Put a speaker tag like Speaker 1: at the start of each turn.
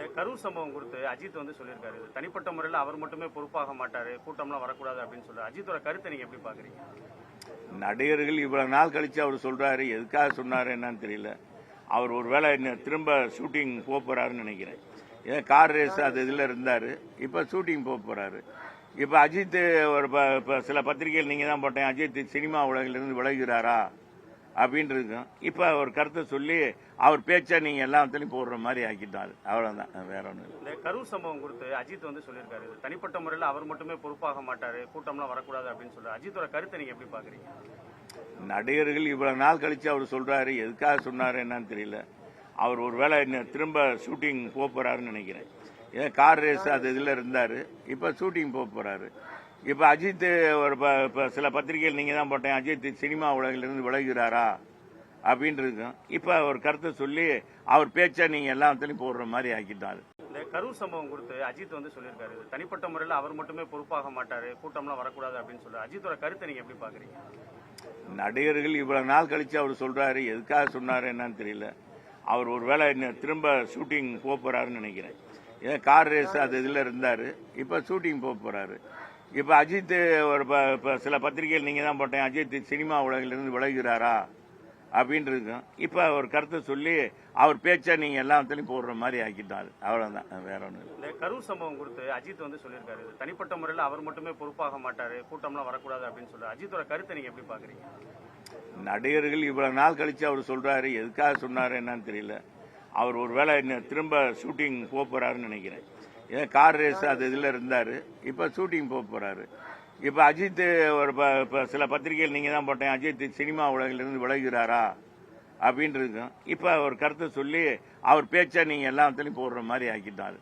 Speaker 1: இந்த கரூர் சம்பவம் குறித்து அஜித் வந்து சொல்லியிருக்காரு. தனிப்பட்ட முறையில் அவர் மட்டுமே பொறுப்பாக மாட்டாரு கூட்டம்லாம் வரக்கூடாது அப்படின்னு சொல்லி. அஜித்தோட கருத்தை நீங்க எப்படி பாக்குறீங்க
Speaker 2: நடிகர்கள் இவ்வளவு நாள் கழிச்சு அவர் சொல்றாரு எதுக்காக சொன்னாரு என்னன்னு தெரியல. அவர் ஒருவேளை என்ன திரும்ப ஷூட்டிங் போக போறாருன்னு நினைக்கிறேன். ஏன் கார் ரேஸ் அது இதில் இருந்தாரு இப்போ ஷூட்டிங் போக போறாரு. இப்போ அஜித் ஒரு ப- சில பத்திரிகைகள் நீங்க தான் போட்டேன் அஜித் சினிமா உலகிலிருந்து விலகிறாரா அப்படின்னு இருக்கும் இப்போ ஒரு கருத்தை சொல்லி அவர் பேச்சை நீங்க எல்லாத்துலயும் போடுற மாதிரி ஆக்கிட்டாரு. அவ்வளவுதான். வேற ஒன்றும் இல்லை.
Speaker 1: கரூர் சம்பவம் குறித்து அஜித் வந்து சொல்லியிருக்காரு தனிப்பட்ட முறையில் அவர் மட்டுமே பொறுப்பாக மாட்டாரு கூட்டம்லாம் வரக்கூடாது அப்படின்னு சொல்லி அஜித்தோட கருத்தை நீங்க எப்படி பாக்குறீங்க?
Speaker 2: நடிகர்கள் இவ்வளவு நாள் கழிச்சு அவர் சொல்றாரு எதுக்காக சொன்னாரு என்னன்னு தெரியல. அவர் ஒருவேளை இன்னும் திரும்ப ஷூட்டிங் போக போறாருன்னு நினைக்கிறேன். ஏன் கார் ரேஸ் அது இதில் இருந்தாரு. இப்போ ஷூட்டிங் போக போறாரு. இப்போ அஜித் ஒரு ப- ப- சில பத்திரிகைகள் நீங்க தான் போட்டேன். அஜித் சினிமா உலகிலிருந்து விலகுறாரா இருக்கும் இப்போ ஒரு கருத்தை சொல்லி அவர் பேச்சை நீங்க எல்லாத்துலயும் போடுற மாதிரி ஆக்கிட்டாரு.
Speaker 1: இந்த கரூர் சம்பவம் குறித்து அஜித் வந்து சொல்லியிருக்காரு. தனிப்பட்ட முறையில் அவர் மட்டுமே பொறுப்பாக மாட்டாரு. கூட்டம்லாம் வரக்கூடாது அப்படின்னு சொல்லி. அஜித்தோட கருத்தை நீங்க எப்படி பாக்குறீங்க?
Speaker 2: நடிகர்கள் இவ்வளவு நாள் கழிச்சு அவர் சொல்றாரு. எதுக்காக சொன்னாரு என்னன்னு தெரியல. அவர் ஒருவேளை திரும்ப ஷூட்டிங் போக போறாருன்னு நினைக்கிறேன். ஏன் கார் ரேஸ் அது இதில் இருந்தாரு. இப்போ ஷூட்டிங் போக போறாரு. இப்போ அஜித் ஒரு சில பத்திரிகைகள் நீங்க தான் போட்டேன். அஜித் சினிமா உலகிலிருந்து விலகுறாரா அப்படின்னு இருக்கும் இப்போ ஒரு கருத்தை சொல்லி அவர் பேச்சை நீங்க எல்லாத்துலயும் போடுற மாதிரி ஆக்கிட்டாரு. அவ்வளவுதான். வேற ஒன்றும் இல்லை.
Speaker 1: கரூர் சம்பவம் குறித்து அஜித் வந்து சொல்லியிருக்காரு. தனிப்பட்ட முறையில் அவர் மட்டுமே பொறுப்பாக மாட்டாரு. கூட்டம்லாம் வரக்கூடாது அப்படின்னு சொல்லி. அஜித்தோட கருத்தை நீங்க எப்படி பாக்குறீங்க?
Speaker 2: நடிகர்கள் இவ்வளவு நாள் கழிச்சு அவர் சொல்றாரு. எதுக்காக சொன்னாரு என்னன்னு தெரியல. அவர் ஒருவேளை இன்னும் திரும்ப ஷூட்டிங் போக போறாருன்னு நினைக்கிறேன். ஏன் கார் ரேஸ் அது இதில் இருந்தார். இப்போ ஷூட்டிங் போக போகிறாரு இப்போ அஜித் ஒரு ப- சில பத்திரிகைகள் நீங்கள் தான் போட்டேன். அஜித் சினிமா உலகிலிருந்து விலகிறாரா அப்படின்ட்டு இருக்கும் இப்போ ஒரு கருத்தை சொல்லி அவர் பேச்சை நீங்கள் எல்லாத்துலேயும் போடுற மாதிரி ஆக்கிட்டாரு.